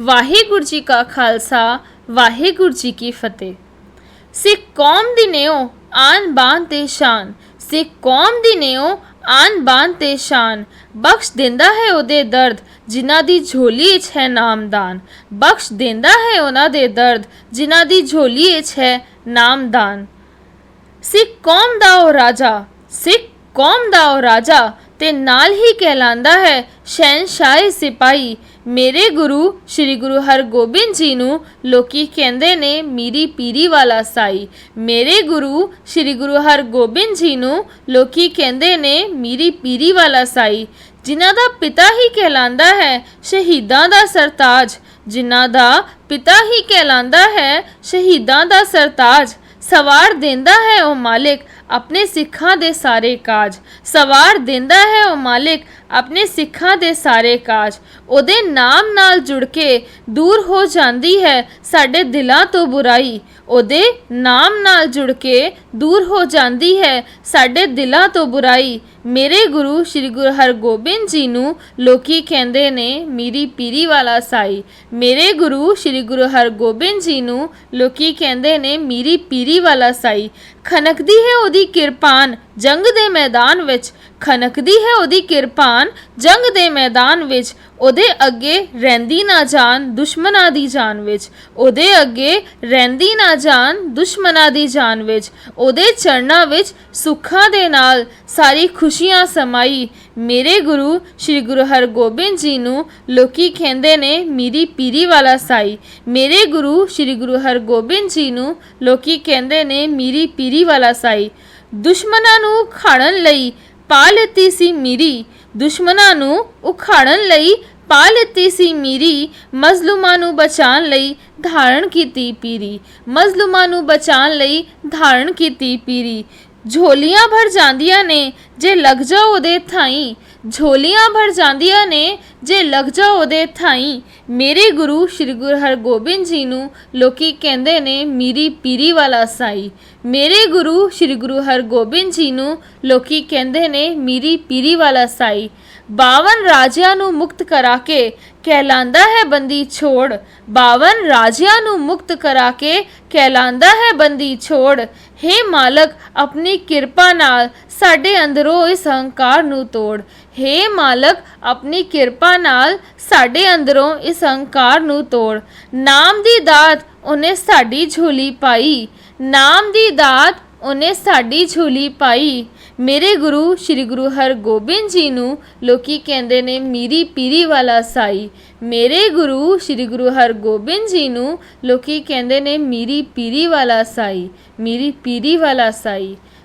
ਵਾਹਿਗੁਰੂ ਜੀ ਕਾ ਖਾਲਸਾ, ਵਾਹਿਗੁਰੂ ਜੀ ਕੀ ਫਤਿਹ। ਸਿੱਖ ਕੌਮ ਦੀ ਨਿਓ, ਆਨ ਬਾਨ ਤੇ ਸ਼ਾਨ। ਸਿੱਖ ਕੌਮ ਦੀ ਨਿਓ, ਆਨ ਬਾਨ ਤੇ ਸ਼ਾਨ। ਬਖਸ਼ ਦਿੰਦਾ ਹੈ ਉਹਦੇ ਦਰਦ, ਜਿਨ੍ਹਾਂ ਦੀ ਝੋਲੀ ਵਿੱਚ ਹੈ ਨਾਮਦਾਨ। ਬਖਸ਼ ਦਿੰਦਾ ਹੈ ਉਹਨਾਂ ਦੇ ਦਰਦ, ਜਿਨ੍ਹਾਂ ਦੀ ਝੋਲੀ ਵਿੱਚ ਹੈ ਨਾਮਦਾਨ। ਸਿੱਖ ਕੌਮ ਦਾ ਉਹ ਰਾਜਾ, ਸਿੱਖ ਕੌਮ ਦਾ ਉਹ ਰਾਜਾ ਤੇ ਨਾਲ ਹੀ ਕਹਿਲਾਂਦਾ ਹੈ ਸ਼ਹਿਨशाह ਸਿਪਾਹੀ। ਮੇਰੇ ਗੁਰੂ, ਸ੍ਰੀ ਗੁਰੂ ਹਰਗੋਬਿੰਦ ਜੀ ਨੂੰ ਲੋਕੀ ਕਹਿੰਦੇ ਨੇ, ਮੀਰੀ ਪੀਰੀ ਵਾਲਾ ਸਾਈ। ਮੇਰੇ ਗੁਰੂ, ਸ੍ਰੀ ਗੁਰੂ ਹਰਗੋਬਿੰਦ ਜੀ ਨੂੰ ਲੋਕੀ ਕਹਿੰਦੇ ਨੇ, ਮੀਰੀ ਪੀਰੀ ਵਾਲਾ ਸਾਈ। ਜਿਨ੍ਹਾਂ ਦਾ ਪਿਤਾ ਹੀ ਕਹਿਲਾਂਦਾ ਹੈ, ਸ਼ਹੀਦਾਂ ਦਾ ਸਰਤਾਜ। ਜਿਨ੍ਹਾਂ ਦਾ ਪਿਤਾ ਹੀ ਕਹਿਲਾਂਦਾ ਹੈ, ਸ਼ਹੀਦਾਂ ਦਾ ਸਰਤਾਜ। ਸਵਾਰ ਦਿੰਦਾ ਹੈ ਉਹ ਮਾਲਿਕ। ਆਪਣੇ ਸਿੱਖਾਂ ਦੇ ਸਾਰੇ ਕਾਜ। ਸਵਾਰ ਦਿੰਦਾ ਹੈ ਉਹ ਮਾਲਿਕ ਆਪਣੇ ਸਿੱਖਾਂ ਦੇ ਸਾਰੇ ਕਾਜ। ਉਹਦੇ ਨਾਮ ਨਾਲ ਜੁੜ ਕੇ ਦੂਰ ਹੋ ਜਾਂਦੀ ਹੈ ਸਾਡੇ ਦਿਲਾਂ ਤੋਂ ਬੁਰਾਈ। ਉਹਦੇ ਨਾਮ ਨਾਲ ਜੁੜ ਕੇ ਦੂਰ ਹੋ ਜਾਂਦੀ ਹੈ ਸਾਡੇ ਦਿਲਾਂ ਤੋਂ ਬੁਰਾਈ। ਮੇਰੇ ਗੁਰੂ ਸ੍ਰੀ ਗੁਰੂ ਹਰਗੋਬਿੰਦ ਜੀ ਨੂੰ ਲੋਕੀ ਕਹਿੰਦੇ ਨੇ, ਮੀਰੀ ਪੀਰੀ ਵਾਲਾ ਸਾਈ। ਮੇਰੇ ਗੁਰੂ ਸ੍ਰੀ ਗੁਰੂ ਹਰਗੋਬਿੰਦ ਜੀ ਨੂੰ ਲੋਕੀ ਕਹਿੰਦੇ ਨੇ, ਮੀਰੀ ਪੀਰੀ ਵਾਲਾ ਸਾਈ। ਖਨਕਦੀ ਹੈ ਉਹਦੀ ਕਿਰਪਾਨ ਜੰਗ ਦੇ ਮੈਦਾਨ ਵਿੱਚ ਖਨਕਦੀ ਹੈ ਉਹਦੀ ਕਿਰਪਾਨ, ਜੰਗ ਦੇ ਮੈਦਾਨ ਵਿੱਚ, ਉਹਦੇ ਅੱਗੇ ਰਹਿੰਦੀ ਨਾ ਜਾਨ ਦੁਸ਼ਮਨਾਂ ਦੀ ਜਾਨ ਵਿੱਚ। ਉਹਦੇ ਅੱਗੇ ਰਹਿੰਦੀ ਨਾ ਜਾਨ ਦੁਸ਼ਮਨਾਂ ਦੀ ਜਾਨ ਵਿੱਚ। ਉਹਦੇ ਚਰਨਾਂ ਵਿੱਚ ਸੁੱਖਾਂ ਦੇ ਨਾਲ ਸਾਰੀ ਖੁਸ਼ੀਆਂ ਸਮਾਈ। ਮੇਰੇ ਗੁਰੂ, ਸ੍ਰੀ ਗੁਰੂ ਹਰਗੋਬਿੰਦ ਜੀ ਨੂੰ ਲੋਕੀ ਕਹਿੰਦੇ ਨੇ, ਮੀਰੀ ਪੀਰੀ ਵਾਲਾ ਸਾਈ। ਮੇਰੇ ਗੁਰੂ, ਸ੍ਰੀ ਗੁਰੂ ਹਰਗੋਬਿੰਦ ਜੀ ਨੂੰ ਲੋਕੀ ਕਹਿੰਦੇ ਨੇ, ਮੀਰੀ ਪੀਰੀ ਵਾਲਾ ਸਾਈ। ਦੁਸ਼ਮਨਾਂ ਨੂੰ ਖਾੜਨ ਲਈ ਪਾ ਲਿੱਤੀ ਸੀ ਮੀਰੀ। ਦੁਸ਼ਮਨਾਂ ਨੂੰ ਉਖਾੜਨ ਲਈ ਪਾ ਲਿੱਤੀ ਸੀ ਮੀਰੀ। ਮਜ਼ਲੂਮਾਂ ਨੂੰ ਬਚਾਉਣ ਲਈ ਧਾਰਨ ਕੀਤੀ ਪੀਰੀ। ਮਜ਼ਲੂਮਾਂ ਨੂੰ ਬਚਾਉਣ ਲਈ ਧਾਰਨ ਕੀਤੀ ਪੀਰੀ। ਝੋਲੀਆਂ ਭਰ ਜਾਂਦੀਆਂ ਨੇ ਜੇ ਲੱਗ ਜਾਓ ਉਹਦੇ ਥਾਈ। ਝੋਲੀਆਂ ਭਰ ਜਾਂਦੀਆਂ ਨੇ ਜੇ ਲੱਗ ਜਾ ਉਹਦੇ ਥਾਈ। ਮੇਰੇ ਗੁਰੂ ਸ੍ਰੀ ਗੁਰੂ ਹਰਗੋਬਿੰਦ ਜੀ ਨੂੰ ਲੋਕੀ ਕਹਿੰਦੇ ਨੇ, ਮੀਰੀ ਪੀਰੀ ਵਾਲਾ ਸਾਈ। ਮੇਰੇ ਗੁਰੂ ਸ੍ਰੀ ਗੁਰੂ ਹਰਗੋਬਿੰਦ ਜੀ ਨੂੰ ਲੋਕੀ ਕਹਿੰਦੇ ਨੇ, ਮੀਰੀ ਪੀਰੀ ਵਾਲਾ ਸਾਈ। 52 ਰਾਜਿਆਂ ਨੂੰ ਮੁਕਤ ਕਰਾ ਕੇ ਕਹਿਲਾਂਦਾ ਹੈ ਬੰਦੀ ਛੋੜ। 52 ਰਾਜਿਆਂ ਨੂੰ ਮੁਕਤ ਕਰਾ ਕੇ ਕਹਿਲਾਂਦਾ ਹੈ ਬੰਦੀ ਛੋੜ। हे ਮਾਲਕ, ਆਪਣੀ ਕਿਰਪਾ ਨਾਲ ਸਾਡੇ ਅੰਦਰੋਂ ਇਸ ਹੰਕਾਰ ਨੂੰ ਤੋੜ। हे ਮਾਲਕ, ਆਪਣੀ ਕਿਰਪਾ ਨਾਲ ਸਾਡੇ ਅੰਦਰੋਂ ਇਸ ਹੰਕਾਰ ਨੂੰ ਤੋੜ। ਨਾਮ ਦੀ ਦਾਤ ਉਹਨੇ ਸਾਡੀ ਝੋਲੀ ਪਾਈ। ਨਾਮ ਦੀ ਦਾਤ ਉਹਨੇ ਸਾਡੀ ਝੋਲੀ ਪਾਈ। ਮੇਰੇ ਗੁਰੂ, ਸ੍ਰੀ ਗੁਰੂ ਹਰਗੋਬਿੰਦ ਜੀ ਨੂੰ ਲੋਕੀ ਕਹਿੰਦੇ ਨੇ, ਮੀਰੀ ਪੀਰੀ ਵਾਲਾ ਸਾਈ। ਮੇਰੇ ਗੁਰੂ, ਸ੍ਰੀ ਗੁਰੂ ਹਰਗੋਬਿੰਦ ਜੀ ਨੂੰ ਲੋਕੀ ਕਹਿੰਦੇ ਨੇ, ਮੀਰੀ ਪੀਰੀ ਵਾਲਾ ਸਾਈ। ਮੀਰੀ ਪੀਰੀ ਵਾਲਾ ਸਾਈ।